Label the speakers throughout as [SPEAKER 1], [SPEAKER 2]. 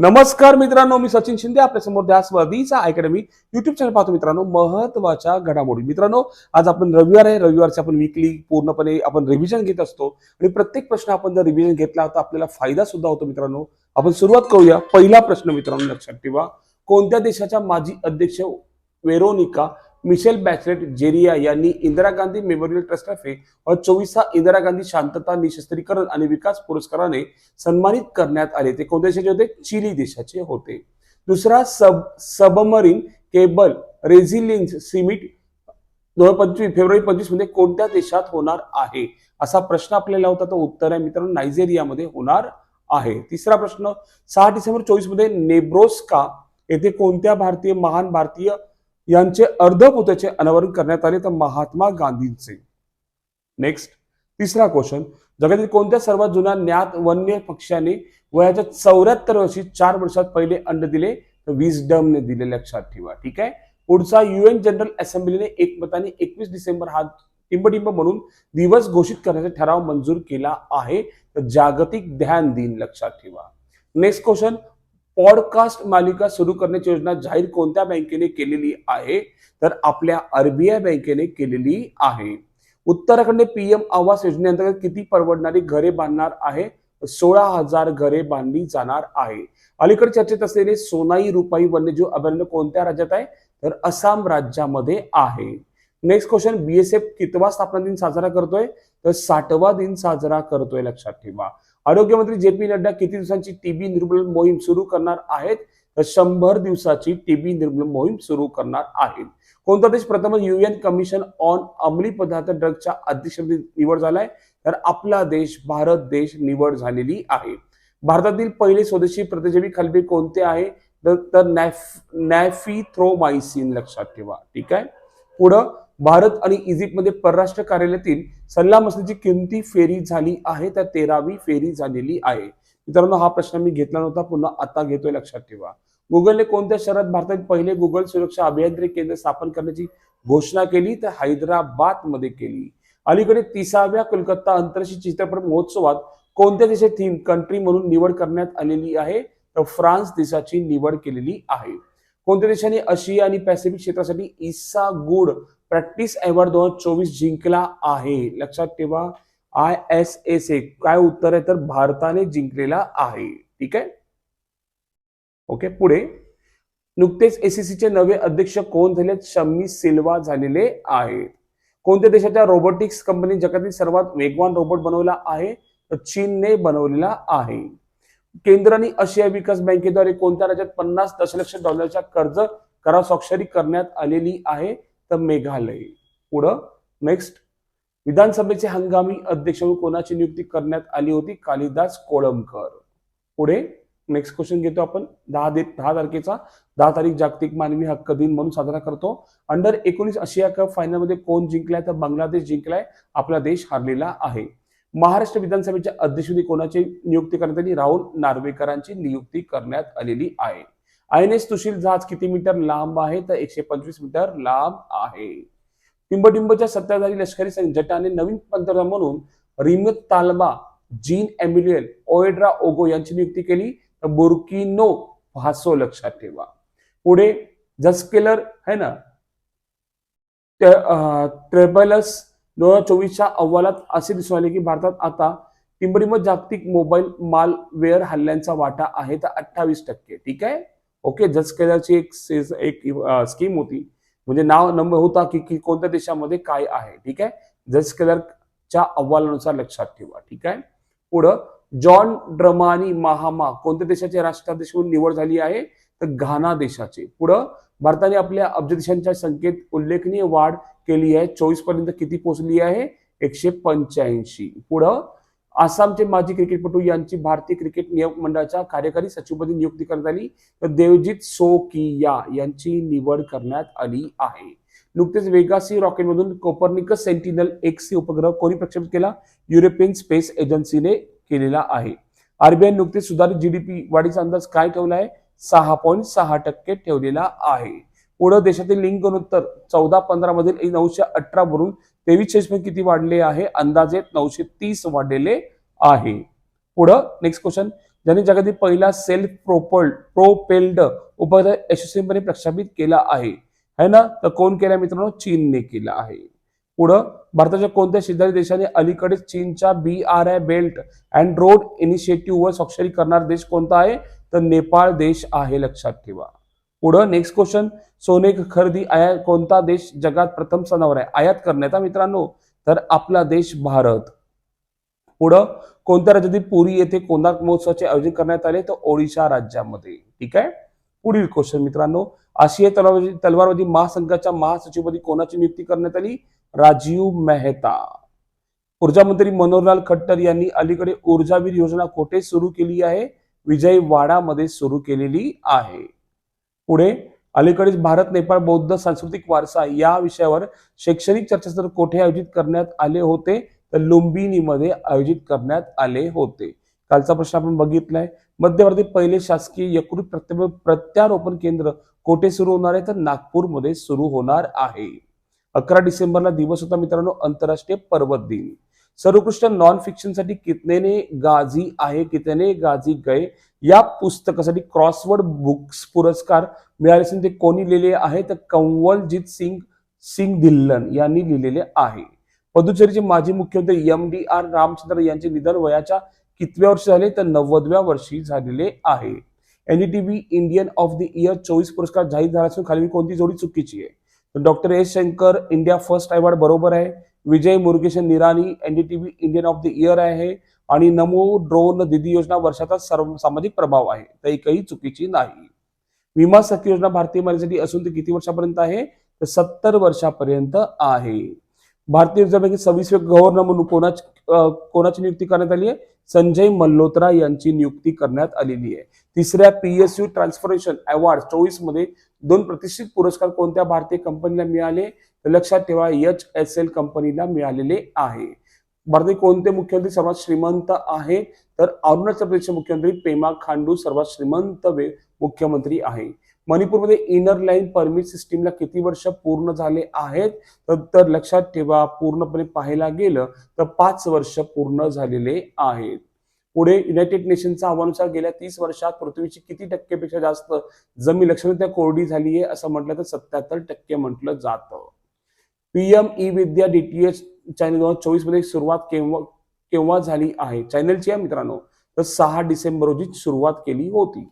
[SPEAKER 1] नमस्कार मित्रांनो मी सचिन शिंदे आपल्यासमोर द्या वर्दीचा अकॅडमी युट्यूब चॅनल पाहतो मित्रांनो महत्त्वाच्या घडामोडी. मित्रांनो आज आपण रविवार आहे रविवारचे आपण विकली पूर्णपणे आपण रिव्हिजन घेत असतो. आणि प्रत्येक प्रश्न आपण जर रिव्हिजन घेतला तर आपल्याला फायदा सुद्धा होतो मित्रांनो. आपण सुरुवात करूया. पहिला प्रश्न मित्रांनो लक्षात ठेवा. कोणत्या देशाच्या माजी अध्यक्ष वेरोनिका मिशेल बॅचलेट जेरिया यांनी इंदिरा गांधी मेमोरियल ट्रस्टतर्फे चोवीसा इंदिरा गांधी शांतता निशस्त्रीकरण आणि विकास पुरस्काराने सन्मानित करण्यात आले. ते कोणत्या देशाचे होते? चिली देशाचे होते. दुसरा sub submarine cable resilience summit दोन हजार पंचवीस फेब्रुवारी पंचवीसमध्ये कोणत्या देशात होणार आहे? असा प्रश्न आपल्याला होता. तो उत्तर आहे मित्रांनो नायजेरियामध्ये होणार आहे. तिसरा प्रश्न सहा डिसेंबर चोवीसमध्ये नेब्रोस्का येथे कोणत्या भारतीय महान भारतीय यांचे अर्धपुत्याचे अनावरण करण्यात आले तर महात्मा गांधींचे. नेक्स्ट तिसरा क्वेश्चन जगातील कोणत्या सर्वात जुन्या ज्ञात वन्य पक्ष्याने वयाच्या चौऱ्याहत्तर वर्षी चार वर्षात पहिले अंड दिले? तर विजडमने दिले लक्षात ठेवा. ठीक आहे? पुढचा युएन जनरल असेंब्लीने एकमताने एकवीस डिसेंबर हा टिंबटिंब म्हणून दिवस घोषित करण्याचा ठराव मंजूर केला आहे. तर जागतिक ध्यान दिन लक्षात ठेवा. नेक्स्ट क्वेश्चन पॉडकास्ट मालिका सुरू करण्याची योजना जाहीर कोणत्या बँकेने केलेली आहे? तर आपल्या आरबीआय बँकेने केलेली आहे. उत्तराखंड पीएम आवास योजनेअंतर्गत किती परवडणारी घरे बांधणार आहे? सोळा हजार घरे बांधली जाणार आहे. अलीकडे चर्चेत असलेले सोनाई रुपाई वन्यजीव अभयारण्य कोणत्या राज्यात आहे? तर आसाम राज्यामध्ये आहे. नेक्स्ट क्वेश्चन बीएसएफ कितवा स्थापना दिन साजरा करतोय? तर साठवा दिन साजरा करतोय लक्षात ठेवा. आरोग्यमंत्री जे पी नड्डा किती दिवसांची टीबी निर्मूलन मोहीम सुरू करणार आहेत? तर शंभर दिवसाची टीबी निर्मूलन मोहीम सुरू करणार आहेत. कोणता देश प्रथम युएन कमिशन ऑन अंमली पदार्थ ड्रगच्या अध्यक्षपदी निवड झालाय? तर आपला देश भारत देश निवड झालेली आहे. भारतातील पहिले स्वदेशी प्रतिजीवी खलबे कोणते आहे? तर- तर नॅफ नॅफिथ्रोमायसिन लक्षात ठेवा. ठीक आहे? पुढं भारत आणि इजिप्तमध्ये परराष्ट्र कार्यालयातील सल्लामसलीची किमती फेरी झाली आहे तर तेरावी फेरी झालेली आहे. मित्रांनो हा प्रश्न मी घेतला नव्हता पुन्हा आता घेतोय लक्षात ठेवा. गुगलने कोणत्या शहरात भारतातील पहिले गुगल सुरक्षा अभियांत्रिकी केंद्र स्थापन करण्याची घोषणा केली तर हैदराबादमध्ये केली. अलीकडे तिसाव्या कोलकाता आंतरराष्ट्रीय चित्रपट महोत्सवात कोणत्या देशाची थीम कंट्री म्हणून निवड करण्यात आलेली आहे तर फ्रान्स देशाची निवड केलेली आहे. कोणत्या देशाने आशिया आणि पॅसिफिक क्षेत्रासाठी इसा गुड प्रॅक्टिस अवॉर्ड दोन हजार चोवीस जिंकला आहे. लक्षात ठेवा आय एस एस ए काय उत्तर आहे तर भारताने जिंकलेला आहे. ठीक आहे? ओके पुढे. नुकतेच एसीसीचे नवे अध्यक्ष कोण झाले शम्मी सिल्वा झालेले आहेत. कोणत्या देशाच्या रोबोटिक्स कंपनी जगातील सर्वात वेगवान रोबोट बनवला आहे? तर चीनने बनवलेला आहे. केंद्र आणि आशिया विकास बँकेद्वारे कोणत्या राज्यात पन्नास दशलक्ष डॉलरच्या कर्ज करा स्वाक्षरी करण्यात आलेली आहे? तर मेघालय. पुढं नेक्स्ट विधानसभेचे हंगामी अध्यक्ष म्हणून कोणाची नियुक्ती करण्यात आली होती? कालिदास कोळंबकर. पुढे नेक्स्ट क्वेश्चन घेतो आपण. दहा दे दहा तारखेचा. दहा तारीख जागतिक मानवी हक्क दिन म्हणून साजरा करतो. अंडर एकोणीस आशिया कप फायनलमध्ये कोण जिंकलाय? तर बांगलादेश जिंकलाय. आपला देश हारलेला आहे. महाराष्ट्र विधानसभेच्या अध्यक्षपदी कोणाची नियुक्ती करण्यात आली? राहुल नार्वेकरांची नियुक्ती करण्यात आलेली आहे. आय एन एस तुशील जहाज किती मीटर लांब आहे? तर एकशे पंचवीस मीटर लांब आहे. टिंबटिंबच्या सत्ताधारी लष्करी संघटनाने नवीन पंतप्रधान म्हणून रिमत तालबा जीन एम्युलियल ओएड्रा ओगो यांची नियुक्ती केली. तर बुर्किनो फासो लक्षात ठेवा. पुढे जस्केलर है ना? ट्रेबलस दोन हजार चोवीसच्या अहवालात असे दिसून आले की भारतात आता टिंबटिंब जागतिक मोबाईल मालवेअर हल्ल्यांचा वाटा आहे. तर अठ्ठावीस टक्के. ठीक आहे? ओके जस्केलरची एक एक स्कीम होती. म्हणजे नाव नंबर होता की की कोणत्या देशामध्ये काय आहे ठीक आहे? जस्केलरच्या अहवालानुसार लक्षात ठेवा ठीक आहे? पुढं जॉन ड्रमानी महामा कोणत्या देशाचे राष्ट्राध्यक्ष म्हणून निवड झाली आहे? तर घाना देशाचे. पुढं भारताने आपल्या अब्ज देशांच्या संख्येत उल्लेखनीय वाढ केली आहे. चोवीसपर्यंत किती पोहोचली आहे? एकशे पंच्याऐंशी. पुढं आसामचे माजी क्रिकेटपटू यांची भारतीय क्रिकेट नियोग मंडळाच्या कार्यकारी सचिवपदी नियुक्ती करण्यात आली. तर देवजित सोकिया यांची निवड करण्यात आली आहे. नुकतेच वेगासी रॉकेटमधून कोपर्निकस सेंटिनल एक सी उपग्रह कोणी प्रक्षेपित केला? युरोपियन स्पेस एजन्सीने केलेला आहे. आरबीआय नुकतेच सुधारित जीडीपी वाढीचा अंदाज काय ठेवला आहे? सहा पॉईंट सहा टक्के ठेवलेला आहे. पुढे देशातील लिंग गुणोत्तर चौदा पंधरा मधील नऊशे अठरा वरून तेवीस चष्मे किती वाढले आहे? अंदाजे नऊशे तीस वाढलेले आहे. पुढं नेक्स्ट क्वेश्चन ज्यांनी जगातील पहिला सेल्फ प्रोपल्ड प्रोपेल्ड उपग्रह यशस्वीपणे प्रक्षेपित केला आहे है ना? तर कोण केला मित्रांनो? चीनने केला आहे. पुढं भारताच्या कोणत्या शेजारी देशाने अलीकडेच चीनच्या B R I belt and road इनिशिएटिव्हवर स्वाक्षरी करणारा देश कोणता आहे? तर नेपाळ देश आहे लक्षात ठेवा. पुढं नेक्स्ट क्वेश्चन सोने खरेदी आयात कोणता देश जगात प्रथम स्थानावर आहे? आयात करण्याचा मित्रांनो तर आपला देश भारत. पुढं कोणत्या राज्यातील पुरी येथे कोणार्क महोत्सवाचे आयोजन करण्यात आले? तर ओडिशा राज्यामध्ये. ठीक आहे? पुढील क्वेश्चन मित्रांनो. आशिया तलवारबाजी तलवारबाजी महासंघाच्या महासचिवपदी कोणाची नियुक्ती करण्यात आली? राजीव मेहता. ऊर्जा मंत्री मनोहरलाल खट्टर यांनी अलीकडे ऊर्जावीर योजना कोठे सुरू केली आहे? विजयवाडामध्ये सुरू केलेली आहे. पुढे अलीकडेच भारत नेपाळ बौद्ध सांस्कृतिक वारसा या विषयावर शैक्षणिक चर्चासत्र कोठे आयोजित करण्यात आले होते? तर लुंबिनीमध्ये आयोजित करण्यात आले होते. कालचा प्रश्न आपण बघितलाय. मध्यवर्ती पहिले शासकीय यकृत प्रत्य प्रत्यारोपण केंद्र कोठे सुरू होणार आहे? तर नागपूरमध्ये सुरू होणार आहे. अकरा डिसेंबरला दिवस होता मित्रांनो आंतरराष्ट्रीय पर्वत दिन सर्वोत्कृष्ट नॉन फिक्शनसाठी कितनेने गाजी आहे कितने गाजी गए या पुस्तकासाठी क्रॉसवर्ड बुक्स पुरस्कार मिळाले असून ते कोणी लिहिले आहे? तर कंवलजीत सिंग सिंग धिल्लन यांनी लिहिलेले आहे. पुदुचेरीचे माजी मुख्यमंत्री एम डी आर रामचंद्र यांचे निधन वयाच्या कितव्या वर्षी झाले? तर नव्वदव्या वर्षी झालेले आहे. NDTV Indian of the year चोवीस पुरस्कार जाहीर झाला असून खाली कोणती जोडी चुकीची आहे? Doctor S Shankar India first award बरोबर आहे. Vijay Murugesan Nirani NDTV Indian of the year आहे आणि नमो ड्रोन दिदी योजना वर्षाचा सर्व सामाजिक प्रभाव आहे. तर एकही चुकीची नाही. विमा सखी योजना भारतीय महिलांसाठी असून ते किती वर्षापर्यंत आहे? तर सत्तर वर्षापर्यंत आहे. भारतीय रिझर्व्ह बँकेत सव्वीसवे गव्हर्नर म्हणून कोणाची कोणाची नियुक्ती करण्यात आली आहे? संजय मल्होत्रा यांची नियुक्ती करण्यात आलेली आहे. तिसऱ्या पीएसयू ट्रान्सफॉर्मेशन अवॉर्ड चोवीसमध्ये दोन प्रतिष्ठित पुरस्कार कोणत्या भारतीय कंपनीला मिळाले? तर लक्षात ठेवा एच एस एल कंपनीला मिळालेले आहे. भारतीय कोणते मुख्यमंत्री सर्वात श्रीमंत आहे? तर अरुणाचल प्रदेशचे मुख्यमंत्री पेमा खांडू सर्वात श्रीमंत मुख्यमंत्री आहे. मणिपूरमध्ये इनर लाईन परमिट सिस्टीमला किती वर्ष पूर्ण झाले आहेत? तर- लक्षात ठेवा पूर्णपणे पाहायला गेलं तर पाच वर्ष पूर्ण झालेले आहेत. पुढे युनायटेड नेशनच्या अहवानुसार गेल्या तीस वर्षात पृथ्वीची किती टक्केपेक्षा जास्त जमीन लक्षणीय कोरडी झाली आहे असं म्हटलं तर सत्याहत्तर टक्के म्हटलं जातं. PM E Vidya DTH channel दोन हजार चोवीसमध्ये सुरुवात केव्हा केव्हा झाली आहे? चॅनलची आहे मित्रांनो. तर सहा डिसेंबर रोजी सुरुवात केली होती.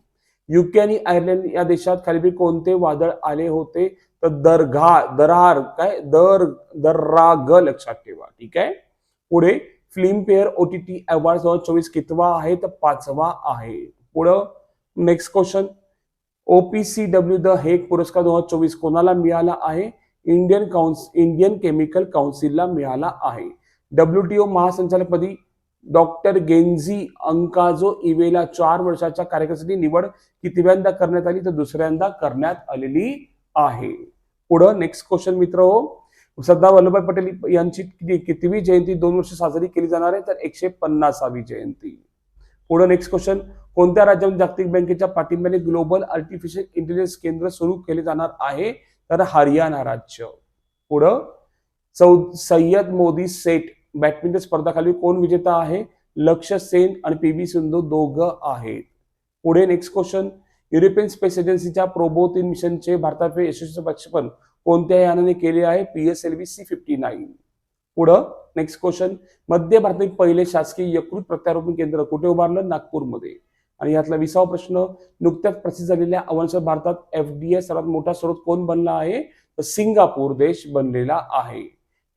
[SPEAKER 1] युके आणि आयर्लंड या देशात खाली कोणते वादळ आले होते? तर दरघा दरार काय? दर दर्राग लक्षात ठेवा. ठीक आहे? पुढे फिल्म फेअर ओटीटी अवॉर्ड दोन हजार चोवीस कितवा आहे? तर पाचवा आहे. पुढं next question OPCW the heck पुरस्कार दोन हजार चोवीस कोणाला मिळाला आहे? इंडियन काउन्स इंडियन केमिकल काउन्सिलला मिळाला आहे. डब्ल्यूटीओ महासंचालकपदी डॉक्टर गेन्झी अंकाजो इवेला चार वर्षाच्या कार्यकाळासाठी निवड कितव्यांदा करण्यात आली? तर दुसऱ्यांदा करण्यात आलेली आहे. पुढं नेक्स्ट क्वेश्चन मित्र हो. सरदार वल्लभभाई पटेल यांची किती- कितवी जयंती दोन वर्ष साजरी केली जाणार आहे? तर एकशे पन्नासावी जयंती. पुढं नेक्स्ट क्वेश्चन कोणत्या राज्यामध्ये जागतिक बँकेच्या पाठिंब्याने ग्लोबल आर्टिफिशियल इंटेलिजन्स केंद्र सुरू केले जाणार आहे? तर हरियाणा राज्य. पुढं चौ सय्यद मोदी सेट. बॅडमिंटन स्पर्धाखाली कोण विजेता आहे? लक्ष्य सेन आणि पी व्ही सिंधू दोघं आहेत. पुढे नेक्स्ट क्वेश्चन युरोपियन स्पेस एजन्सीच्या प्रोबो तीन मिशनचे भारताचे यशस्वी प्रक्षेपण कोणत्या यानाने केले आहे? P S L V C fifty nine पुढं नेक्स्ट क्वेश्चन मध्य भारतातील पहिले शासकीय यकृत प्रत्यारोपण केंद्र कुठे उभारलं? नागपूरमध्ये. आणि यातला विसावा प्रश्न नुकत्याच प्रसिद्ध झालेल्या अवनसर भारतात एफ डी आय सर्वात मोठा स्रोत कोण बनला आहे? तर सिंगापूर देश बनलेला आहे.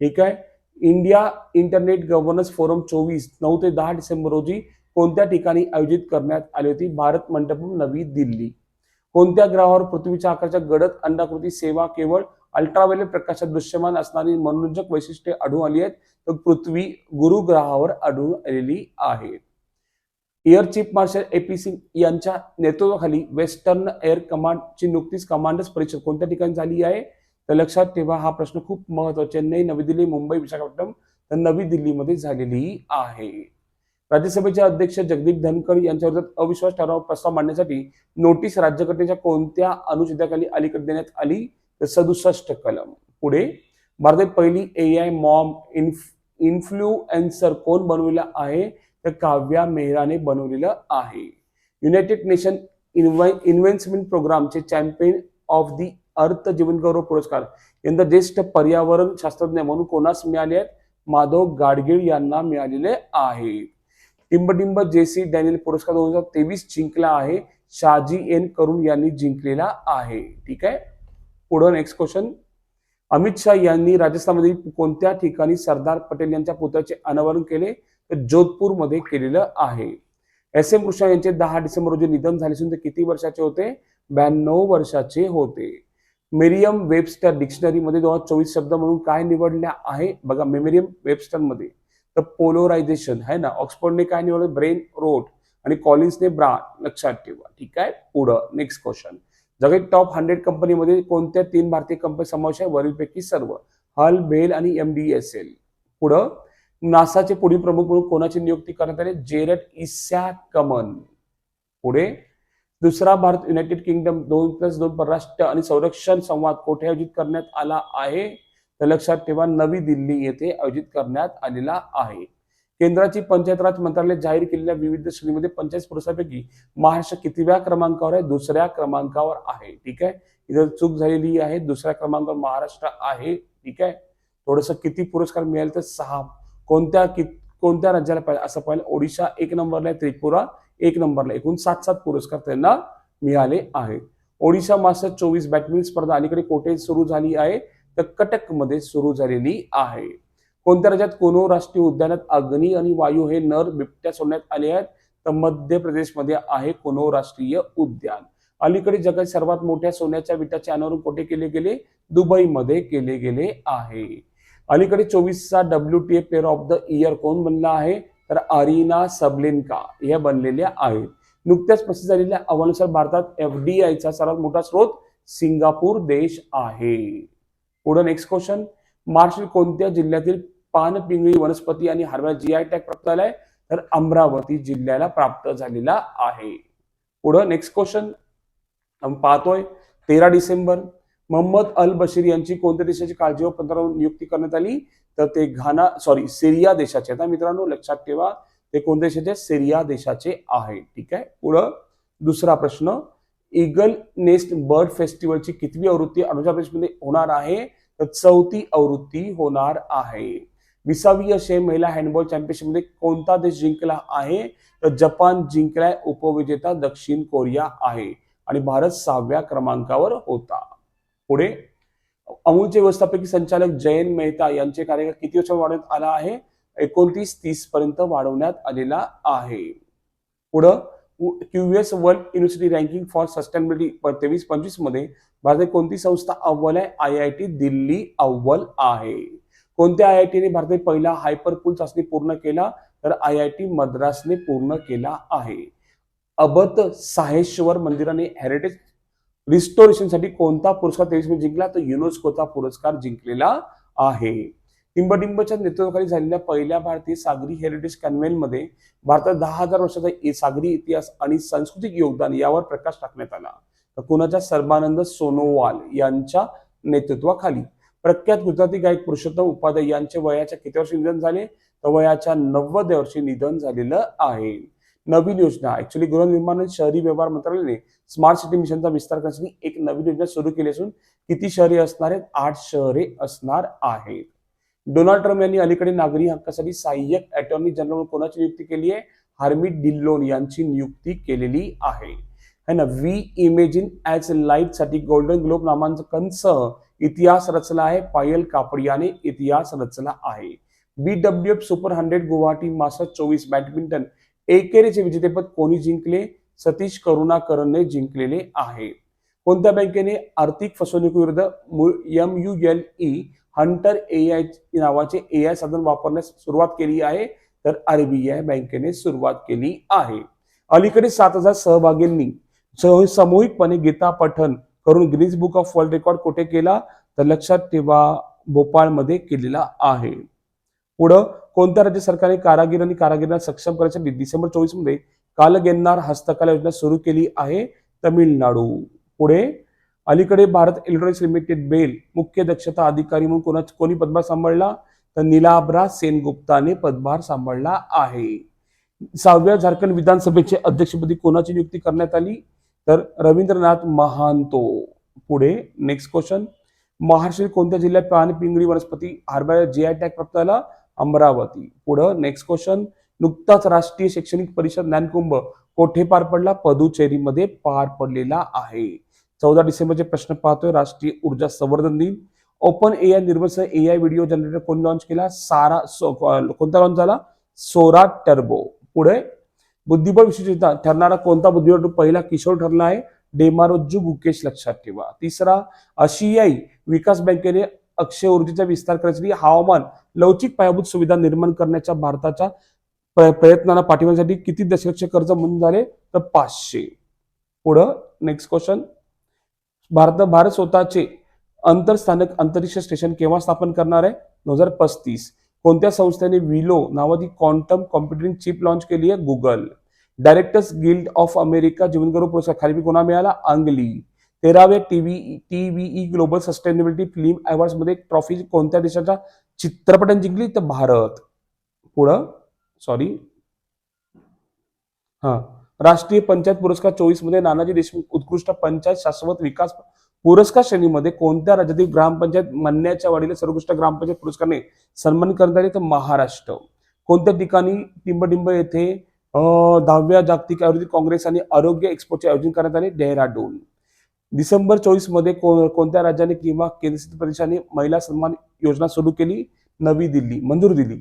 [SPEAKER 1] ठीक आहे? इंडिया इंटरनेट गव्हर्नन्स फोरम चोवीस नऊ ते दहा डिसेंबर रोजी कोणत्या ठिकाणी आयोजित करण्यात आली होती? भारत मंडपम नवी दिल्ली. कोणत्या ग्रहावर पृथ्वीच्या आकाराच्या गडद अंडाकृती सेवा केवळ अल्ट्राव्हायलेट प्रकाशात दृश्यमान असणारी मनोरंजक वैशिष्ट्ये आढळून आली आहेत? तर पृथ्वी गुरु ग्रहावर आढळून आलेली आहे. Air chief marshal A P Singh यांच्या नेतृत्वाखाली वेस्टर्न एअर कमांडची नुकतीच कमांडर्स परिषद कोणत्या ठिकाणी झाली आहे? तर लक्षात ठेवा हा प्रश्न खूप महत्त्वाचा चेन्नई नवी दिल्ली मुंबई विशाखापट्टणम तर नवी दिल्लीमध्ये झालेली आहे. राज्यसभेचे अध्यक्ष जगदीप धनकर यांच्या विरोधात अविश्वास ठराव प्रस्ताव मांडण्यासाठी नोटीस राज्यघटनेच्या कोणत्या अनुच्छेदाखाली अलीकडे देण्यात आली? तर सदुसष्ट कलम. पुढे भारतात पहिली ए आय मॉम इन्फ इन्फ्लुएन्सर कोण बनविला आहे? तर काव्या मेहराने बनवलेलं आहे. युनायटेड नेशन इन्व्हेस्टमेंट प्रोग्रामचे चॅम्पियन ऑफ दी अर्थ जीवनगौरव पुरस्कार. यंदा ज्येष्ठ पर्यावरण शास्त्रज्ञ म्हणून कोणास मिळाले आहेत? माधव गाडगीळ यांना मिळालेले आहे. टिंबटिंब जेसी डॅनियल पुरस्कार दोन हजार तेवीस जिंकला आहे. शाजी एन करुण यांनी जिंकलेला आहे. ठीक आहे? पुढं नेक्स्ट क्वेश्चन अमित शाह यांनी राजस्थानमधील कोणत्या ठिकाणी सरदार पटेल यांच्या पुतळ्याचे अनावरण केले? तर जोधपूरमध्ये केलेलं आहे. एस एम कृष्णा यांचे दहा डिसेंबर रोजी निधन झाले असून ते किती वर्षाचे होते? ब्याण्णव वर्षाचे होते. मेरियम वेबस्टर डिक्शनरीमध्ये दोन हजार चोवीस शब्द म्हणून काय निवडल्या आहे? बघा मेमेरियम वेबस्टरमध्ये. तर पोलोरायझेशन आहे ना? ऑक्सफोर्डने काय निवडलं? ब्रेन रोट आणि कॉलिन्सने ब्रा लक्षात ठेवा. ठीक आहे? पुढं नेक्स्ट क्वेश्चन जगात टॉप हंड्रेड कंपनीमध्ये कोणत्या तीन भारतीय कंपनी समावेश आहे? वरीलपैकी सर्व. हल बेल आणि एम डी एस एल पुढं नासाचे पुढील प्रमुख म्हणून कोणाची नियुक्ती करण्यात आली? जेरट इस्या कमन पुढे. दुसरा भारत युनायटेड किंगडम दोन प्लस दोन परराष्ट्र आणि संरक्षण संवाद कोठे आयोजित करण्यात आला आहे? तर लक्षात ठेवा नवी दिल्ली येथे आयोजित करण्यात आलेला आहे. केंद्राची पंचायत राज मंत्रालय जाहीर केलेल्या विविध श्रेणीमध्ये पंचायत पुरस्कारापैकी महाराष्ट्र कितव्या क्रमांकावर आहे? दुसऱ्या क्रमांकावर आहे. ठीक आहे? इथं चूक झालेली आहे. दुसऱ्या क्रमांकावर महाराष्ट्र आहे. ठीक आहे? थोडस किती पुरस्कार मिळाले तर सहा कोणत्या कि कोणत्या राज्याला पाहिजे असं पाहिलं? ओडिशा एक नंबरला आहे त्रिपुरा एक नंबरला एकूण सात सात पुरस्कार त्यांना मिळाले आहेत. ओडिशा मास्टर चोवीस बॅडमिंटन स्पर्धा अलीकडे कोठे सुरू झाली आहे? तर कटकमध्ये सुरू झालेली आहे. कोणत्या राज्यात कोनो राष्ट्रीय उद्यानात अग्नी आणि वायू हे नर बिबट्या सोडण्यात आले आहेत? तर मध्य प्रदेशमध्ये आहे कोनो राष्ट्रीय उद्यान. अलीकडे जगात सर्वात मोठ्या सोन्याच्या विटाचे अनावरण कोठे केले गेले? दुबईमध्ये केले गेले आहे. अलीकडे चोवीसचा W T A player of the year कोण बनला आहे? तर अरिना सबलिनका हे बनलेल्या आहेत. नुकत्याच प्रसिद्ध झालेल्या अहवालानुसार भारतात एफ डी आयचा सर्वात मोठा स्रोत सिंगापूर देश आहे. पुढे नेक्स्ट क्वेश्चन महाराष्ट्र कोणत्या जिल्ह्यातील पानपिंगळी वनस्पती आणि हरभरा जी आय टॅग प्राप्त झालाय? तर अमरावती जिल्ह्याला प्राप्त झालेला आहे. पुढं नेक्स्ट क्वेश्चन आपण पाहतोय तेरा डिसेंबर. मोहम्मद अल बशीर यांची कोणत्या देशाची काळजी व पंतप्रधान नियुक्ती करण्यात आली? तर ते घाना सॉरी सिरिया देशाचे आता मित्रांनो लक्षात ठेवा. ते कोणत्या देशाचे सिरिया देशाचे आहे ठीक आहे? पुढं दुसरा प्रश्न. इगल नेस्ट बर्ड फेस्टिवलची कितवी आवृत्ती अरुणाचल प्रदेशमध्ये होणार आहे? तर चौथी आवृत्ती होणार आहे. विसावी असे महिला हँडबॉल चॅम्पियनशिपमध्ये कोणता देश जिंकला आहे? तर जपान जिंकलाय उपविजेता दक्षिण कोरिया आहे. आणि भारत सहाव्या क्रमांकावर होता. पुढे. अमूलचे व्यवस्थापकीय संचालक जयंत मेहता यांचे कार्यकाळ किती वर्ष वाढवण्यात आला आहे? एकोणतीस तीस पर्यंत वाढवण्यात आलेला आहे. पुढं QS world university ranking for sustainability तेवीस पंचवीसमध्ये भारतात कोणती संस्था अव्वल आहे? आय आय टी दिल्ली अव्वल आहे. कोणत्या आय आय टीने भारतात पहिला हायपरपूल चाचणी पूर्ण केला? तर आय आय टी मद्रासने पूर्ण केला आहे. अबत साहेश्वर मंदिराने हेरिटेज रिस्टोरेशनसाठी कोणता पुरस्कार तेवीसमध्ये जिंकला? तर युनेस्कोचा पुरस्कार जिंकलेला आहे? टिंबटिंबच्या नेतृत्वाखाली झालेल्या पहिल्या भारतीय सागरी हेरिटेज कन्व्हेनमध्ये भारतात दहा हजार वर्षाचा सागरी इतिहास आणि सांस्कृतिक योगदान यावर प्रकाश टाकण्यात आला. तर कुणाच्या सर्बानंद सोनोवाल यांच्या नेतृत्वाखाली. प्रख्यात गुजराती गायक पुरुषोत्तम उपाध्याय यांचे वयाच्या किती वर्षी निधन झाले? तर वयाच्या नव्वद वर्षी निधन झालेलं आहे. नवीन योजना. ऍक्च्युली गृहनिर्माण आणि शहरी व्यवहार मंत्रालयाने स्मार्ट सिटी मिशनचा विस्तार करण्यासाठी एक नवीन योजना सुरू केली असून किती शहरे असणार आहेत? आठ शहरे असणार आहेत. डोनाल्ड ट्रम्प यांनी अलीकडे नागरी हक्कासाठी सहाय्यक अटॉर्नी जनरल म्हणून कोणाची नियुक्ती केली आहे? हार्मिट डिल्लोन यांची नियुक्ती केलेली आहे. है ना? वी इमेजिन ऍज लाइटसाठी गोल्डन ग्लोब नामांकनसह इतिहास रचला आहे. पायल कापडियाने इतिहास रचला आहे. B W F super hundred Guwahati master चोवीस बॅडमिंटन एकेरीचे विजेतेपद कोणी जिंकले? सतीश करुणाकरनने जिंकलेले आहे. कोणत्या बँकेने आर्थिक फसवणुकीविरुद्ध M U L E hunter A I नावाचे ए आय साधन वापरण्यास सुरुवात केली आहे? तर आरबीआय बँकेने सुरुवात केली आहे. अलीकडे सात हजार सहभागींनी सह- सामूहिकपणे गीता पठन करून greens book of world record कुठे केला? तर लक्षात ठेवा भोपाळमध्ये केलेला आहे. पुढं कोणत्या राज्य सरकारने कारागीर आणि कारागिरांना सक्षम करण्यासाठी डिसेंबर चोवीसमध्ये कालगेन्नार हस्तकला योजना सुरू केली आहे तमिळनाडू. पुढे अलीकडे भारत इलेक्ट्रॉनिक्स लिमिटेड बेल मुख्य दक्षता अधिकारी म्हणून कोणा कोणी पदभार सांभाळला? तर निलाभ्रा सेनगुप्ताने पदभार सांभाळला आहे. सहाव्या झारखंड विधानसभेचे अध्यक्षपदी कोणाची नियुक्ती करण्यात आली? तर रवींद्रनाथ महांतो. पुढे नेक्स्ट क्वेश्चन महाराष्ट्र कोणत्या जिल्ह्यात पाणी पिंगळी वनस्पती हरभरा जी आय टॅग प्राप्त झाला? अमरावती. पुढं नेक्स्ट क्वेश्चन नुकताच राष्ट्रीय शैक्षणिक परिषद ज्ञानकुंभ कोठे पार पडला? पदुचेरीमध्ये पार पडलेला आहे. चौदा डिसेंबरचे प्रश्न पाहतोय. राष्ट्रीय ऊर्जा संवर्धन दिन. ओपन ए आय निर्मित ए आय व्हिडिओ जनरेटर कोण लॉन्च केला? सारा सो- कोणता लॉन्च झाला? Sora Turbo. पुढे बुद्धिबळ विशेषता ठरणारा कोणता बुद्धिबळ पहिला किशोर ठरला आहे? डेमारोजू गुकेश लक्षात ठेवा. तिसरा आशियाई विकास बँकेने अक्षय ऊर्जेचा विस्तार करण्यासाठी हवामान लवचिक पायाभूत सुविधा निर्माण करण्याच्या भारताच्या प्रयत्नांना पाठिंब्यासाठी किती दशलक्ष कर्ज मंजूर झाले? तर पाचशे. पुढं नेक्स्ट क्वेश्चन भारत भारत स्वतःचे अंतरस्थानक अंतरिक्ष स्टेशन केव्हा स्थापन करणार आहे? दोन हजार पस्तीस. कोणत्या संस्थेने विलो नावाची क्वांटम कॉम्प्युटिंग चिप लॉन्च केली आहे? Google directors guild of America जीवनगौरव पुरस्कार. खाली कोणा मिळाला? Ang Lee. तेराव्या TV TVE global sustainability film अवॉर्ड्समध्ये trophy कोणत्या देशाच्या चित्रपटांनी जिंकली? तर भारत. पुढं? सॉरी हा. राष्ट्रीय पंचायत पुरस्कार चोवीसमध्ये नानाजी देशमुख उत्कृष्ट पंचायत शाश्वत विकास पुरस्कार श्रेणीमध्ये कोणत्या राज्यातील ग्रामपंचायत म्हणण्याच्या वाढीला सर्वोत्कृष्ट ग्रामपंचायत पुरस्कारने सन्मान करण्यात आले? तर महाराष्ट्र. कोणत्या ठिकाणी टिंबडिंब येथे दहाव्या जागतिक आयुर्वेदिक काँग्रेस आणि आरोग्य एक्सपोचे आयोजन करण्यात आले? डेहराडून. डिसेंबर चोवीसमध्ये को- कोणत्या राज्याने किंवा केंद्रशासित प्रदेशाने महिला सन्मान योजना सुरू केली? नवी दिल्ली मंजूर दिली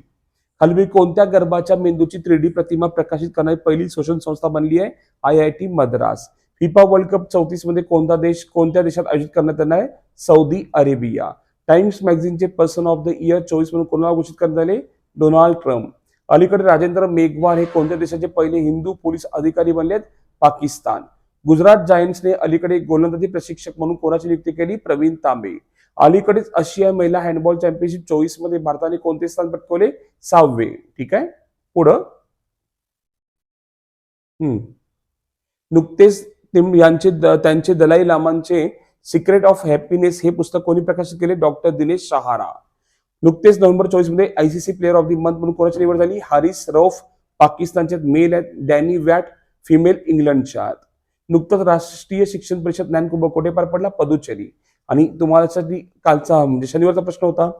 [SPEAKER 1] हलवी कोणत्या गर्भाच्या मेंदूची थ्री डी प्रतिमा प्रकाशित करणारी पहिली शोषण संस्था बनली आहे? I I T Madras. FIFA world cup चौतीसमध्ये कोणता देश कोणत्या देशात आयोजित करण्यात येणार आहे? Saudi Arabia. टाइम्स मॅगझिनचे पर्सन ऑफ द इयर चोवीस म्हणून कोणाला घोषित करण्यात आले? Donald Trump. अलीकडे राजेंद्र मेघवाल हे कोणत्या देशाचे पहिले हिंदू पोलीस अधिकारी बनलेत? पाकिस्तान. गुजरात जायंट्सने अलीकडे गोलंदाजी प्रशिक्षक म्हणून कोणाची नियुक्ती केली? प्रवीण तांबे. अलीकडेच आशिया महिला हँडबॉल चॅम्पियनशिप चोवीसमध्ये भारताने कोणते स्थान पटकवले? सहावे ठीक आहे? पुढं. हम्म. नुकतेच यांचे त्यांचे दलाई लामांचे सिक्रेट ऑफ हॅपीनेस हे पुस्तक कोणी प्रकाशित केले? डॉक्टर दिनेश सहारा नुकतेच नोव्हेंबर चोवीसमध्ये ICC player of the month म्हणून कोणाची निवड झाली? हारिस रौफ पाकिस्तानच्या मेल आहेत डॅनी वॅट फिमेल इंग्लंडच्या आहेत नुकतंच राष्ट्रीय शिक्षण परिषद ज्ञानकुंभ कोठे पार पडला? पदुचेरी. आणि तुम्हाला कालचा म्हणजे शनिवारचा प्रश्न होता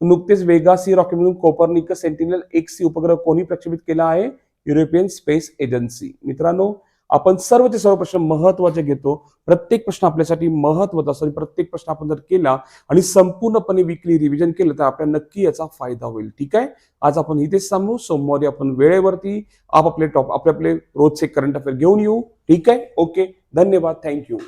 [SPEAKER 1] नुकतेच वेगा सी रॉकेटमधून कोपर्निकस सेंटिनल एक सी उपग्रह कोणी प्रक्षेपित केला आहे? European space agency. मित्रांनो आपण सर्वचे सर्व प्रश्न महत्त्वाचे घेतो. प्रत्येक प्रश्न आपल्यासाठी महत्त्वाचा असतो आणि प्रत्येक प्रश्न आपण जर केला आणि संपूर्णपणे विकली रिव्हिजन केलं तर आपल्याला नक्की याचा फायदा होईल. ठीक आहे? आज आपण इथेच थांबू. सोमवारी आपण वेळेवरती आपापले टॉप आपले आपले रोजचे करंट अफेअर घेऊन येऊ. ठीक आहे? ओके धन्यवाद. थँक्यू